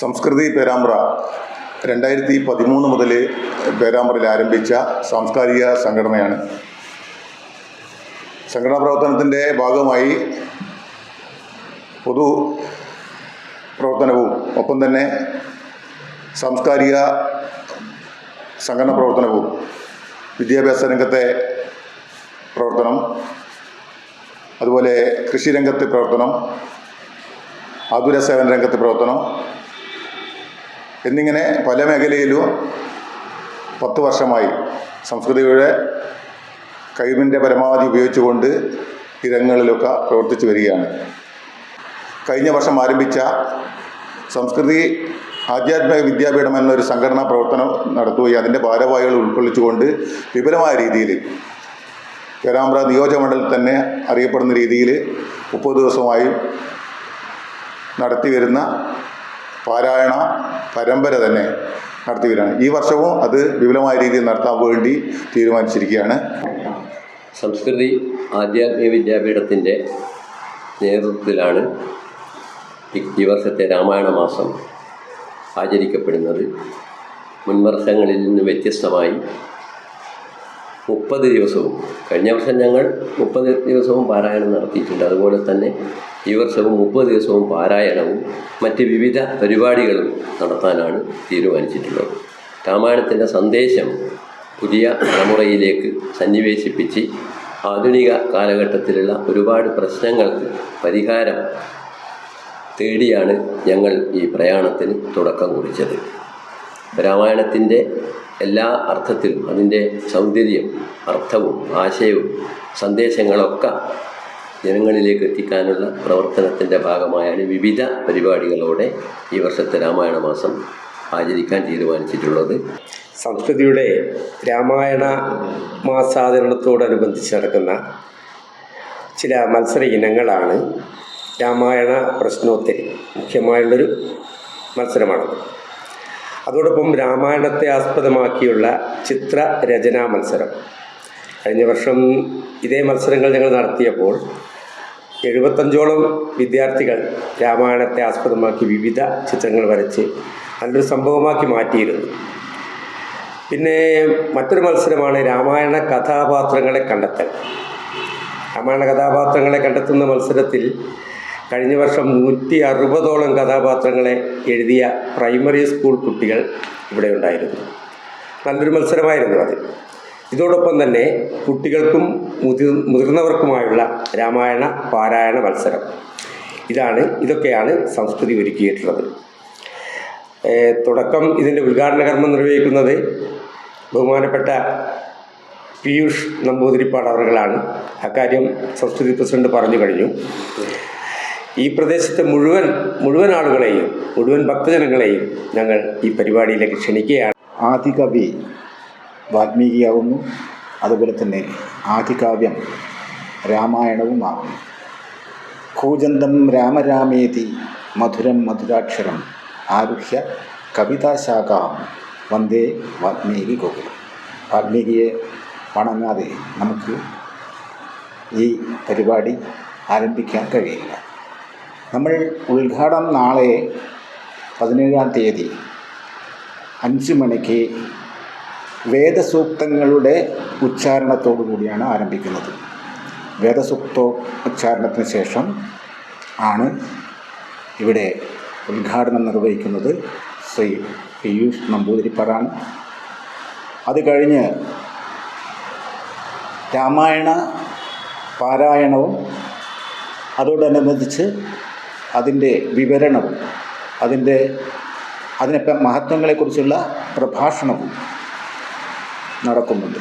സംസ്കൃതി പേരാമ്പ്ര രണ്ടായിരത്തി പതിമൂന്ന് മുതൽ പേരാമ്പ്രയിൽ ആരംഭിച്ച സാംസ്കാരിക സംഘടനയാണ്. സംഘടനാ പ്രവർത്തനത്തിന്റെ ഭാഗമായി പൊതു പ്രവർത്തനവും ഒപ്പം തന്നെ സാംസ്കാരിക സംഘടന പ്രവർത്തനവും വിദ്യാഭ്യാസ രംഗത്തെ പ്രവർത്തനം അതുപോലെ കൃഷിരംഗത്തെ പ്രവർത്തനം ആതുര സേവന രംഗത്തെ പ്രവർത്തനം എന്നിങ്ങനെ പല മേഖലയിലും പത്ത് വർഷമായി സംസ്കൃതിയുടെ കഴിവിന്റെ പരമാവധി ഉപയോഗിച്ചുകൊണ്ട് ഈ രംഗങ്ങളിലൊക്കെ പ്രവർത്തിച്ചു വരികയാണ്. കഴിഞ്ഞ വർഷം ആരംഭിച്ച സംസ്കൃതി ആധ്യാത്മിക വിദ്യാപീഠം എന്നൊരു സംഘടനാ പ്രവർത്തനം നടത്തുകയും അതിന്റെ ഭാരവാഹികൾ ഉൾക്കൊള്ളിച്ചുകൊണ്ട് വിപുലമായ രീതിയിൽ പേരാമ്പ്ര നിയോജകമണ്ഡലത്തിൽ തന്നെ അറിയപ്പെടുന്ന രീതിയിൽ മുപ്പത് ദിവസമായി നടത്തി വരുന്ന പാരായണ പരമ്പര തന്നെ നടത്തുകയാണ് ഈ വർഷവും അത് വിപുലമായ രീതിയിൽ നടത്താൻ വേണ്ടി തീരുമാനിച്ചിരിക്കുകയാണ്. സംസ്കൃതി ആധ്യാത്മിക വിദ്യാപീഠത്തിന്റെ നേതൃത്വത്തിലാണ് ഈ- വർഷത്തെ രാമായണ മാസം ആചരിക്കപ്പെടുന്നത്. മുൻവർഷങ്ങളിൽ നിന്ന് വ്യത്യസ്തമായി മുപ്പത് ദിവസവും. കഴിഞ്ഞ വർഷം ഞങ്ങൾ മുപ്പത് ദിവസവും പാരായണം നടത്തിയിട്ടുണ്ട്. അതുപോലെ തന്നെ ഈ വർഷവും മുപ്പത് ദിവസവും പാരായണവും മറ്റ് വിവിധ പരിപാടികളും നടത്താനാണ് തീരുമാനിച്ചിട്ടുള്ളത്. രാമായണത്തിന്റെ സന്ദേശം പുതിയ തലമുറയിലേക്ക് സന്നിവേശിപ്പിച്ച് ആധുനിക കാലഘട്ടത്തിലുള്ള ഒരുപാട് പ്രശ്നങ്ങൾക്ക് പരിഹാരം തേടിയാണ് ഞങ്ങൾ ഈ പ്രയാണത്തിന് തുടക്കം കുറിച്ചത്. രാമായണത്തിന്റെ എല്ലാ അർത്ഥത്തിലും അതിന്റെ സൗന്ദര്യം അർത്ഥവും ആശയവും സന്ദേശങ്ങളൊക്കെ ജനങ്ങളിലേക്ക് എത്തിക്കാനുള്ള പ്രവർത്തനത്തിന്റെ ഭാഗമായാണ് വിവിധ പരിപാടികളോടെ ഈ വർഷത്തെ രാമായണ മാസം ആചരിക്കാൻ തീരുമാനിച്ചിട്ടുള്ളത്. സംസ്കൃതിയുടെ രാമായണ മാസാചരണത്തോടനുബന്ധിച്ച് നടക്കുന്ന ചില മത്സര ഇനങ്ങളാണ് രാമായണ പ്രശ്നോത്തരി. മുഖ്യമായുള്ളൊരു മത്സരമാണത്. അതോടൊപ്പം രാമായണത്തെ ആസ്പദമാക്കിയുള്ള ചിത്രരചനാ മത്സരം. കഴിഞ്ഞ വർഷം ഇതേ മത്സരങ്ങൾ ഞങ്ങൾ നടത്തിയപ്പോൾ എഴുപത്തഞ്ചോളം വിദ്യാർത്ഥികൾ രാമായണത്തെ ആസ്പദമാക്കി വിവിധ ചിത്രങ്ങൾ വരച്ച് നല്ലൊരു സംഭവമാക്കി മാറ്റിയിരുന്നു. പിന്നെ മറ്റൊരു മത്സരമാണ് രാമായണ കഥാപാത്രങ്ങളെ കണ്ടെത്തൽ. രാമായണ കഥാപാത്രങ്ങളെ കണ്ടെത്തുന്ന മത്സരത്തിൽ കഴിഞ്ഞ വർഷം നൂറ്റി അറുപതോളം കഥാപാത്രങ്ങളെ എഴുതിയ പ്രൈമറി സ്കൂൾ കുട്ടികൾ ഇവിടെ ഉണ്ടായിരുന്നു. നല്ലൊരു മത്സരമായിരുന്നു അത്. ഇതോടൊപ്പം തന്നെ കുട്ടികൾക്കും മുതിർ മുതിർന്നവർക്കുമായുള്ള രാമായണ പാരായണ മത്സരം. ഇതാണ് ഇതൊക്കെയാണ് സംസ്കൃതി ഒരുക്കിയിട്ടുള്ളത്. തുടക്കം ഇതിന്റെ ഉദ്ഘാടന കർമ്മം നിർവഹിക്കുന്നത് ബഹുമാനപ്പെട്ട പീയൂഷ് നമ്പൂതിരിപ്പാട് അവറുകളാണ്. അക്കാര്യം സംസ്കൃതി പ്രസിഡന്റ് പറഞ്ഞു കഴിഞ്ഞു. ഈ പ്രദേശത്തെ മുഴുവൻ മുഴുവൻ ആളുകളെയും മുഴുവൻ ഭക്തജനങ്ങളെയും ഞങ്ങൾ ഈ പരിപാടിയിലേക്ക് ക്ഷണിക്കുകയാണ്. ആദികവി വാൽമീകിയാവുന്നു അതുപോലെ തന്നെ ആദികാവ്യം രാമായണവുമാകുന്നു കൂജന്തം രാമരാമേതി മധുരം മധുരാക്ഷരം ആരുഹ്യ കവിതാശാഖാം വന്ദേ വാൽമീകി ഗോകുലം. വാൽമീകിയെ വണങ്ങാതെ നമുക്ക് ഈ പരിപാടി ആരംഭിക്കാൻ കഴിയില്ല. നമ്മൾ ഉദ്ഘാടനം നാളെ പതിനേഴാം തീയതി അഞ്ച് മണിക്ക് വേദസൂക്തങ്ങളുടെ ഉച്ചാരണത്തോടു കൂടിയാണ് ആരംഭിക്കുന്നത്. വേദസൂക്തോ ഉച്ചാരണത്തിന് ശേഷം ആണ് ഇവിടെ ഉദ്ഘാടനം നിർവഹിക്കുന്നത് ശ്രീ പീയൂഷ് നമ്പൂതിരിപ്പാടാണ് അത് കഴിഞ്ഞ് രാമായണ പാരായണവും അതോടനുബന്ധിച്ച് അതിന്റെ വിവരണവും അതിന്റെ അതിനൊക്കെ മഹത്വങ്ങളെക്കുറിച്ചുള്ള പ്രഭാഷണവും നടക്കുന്നുണ്ട്.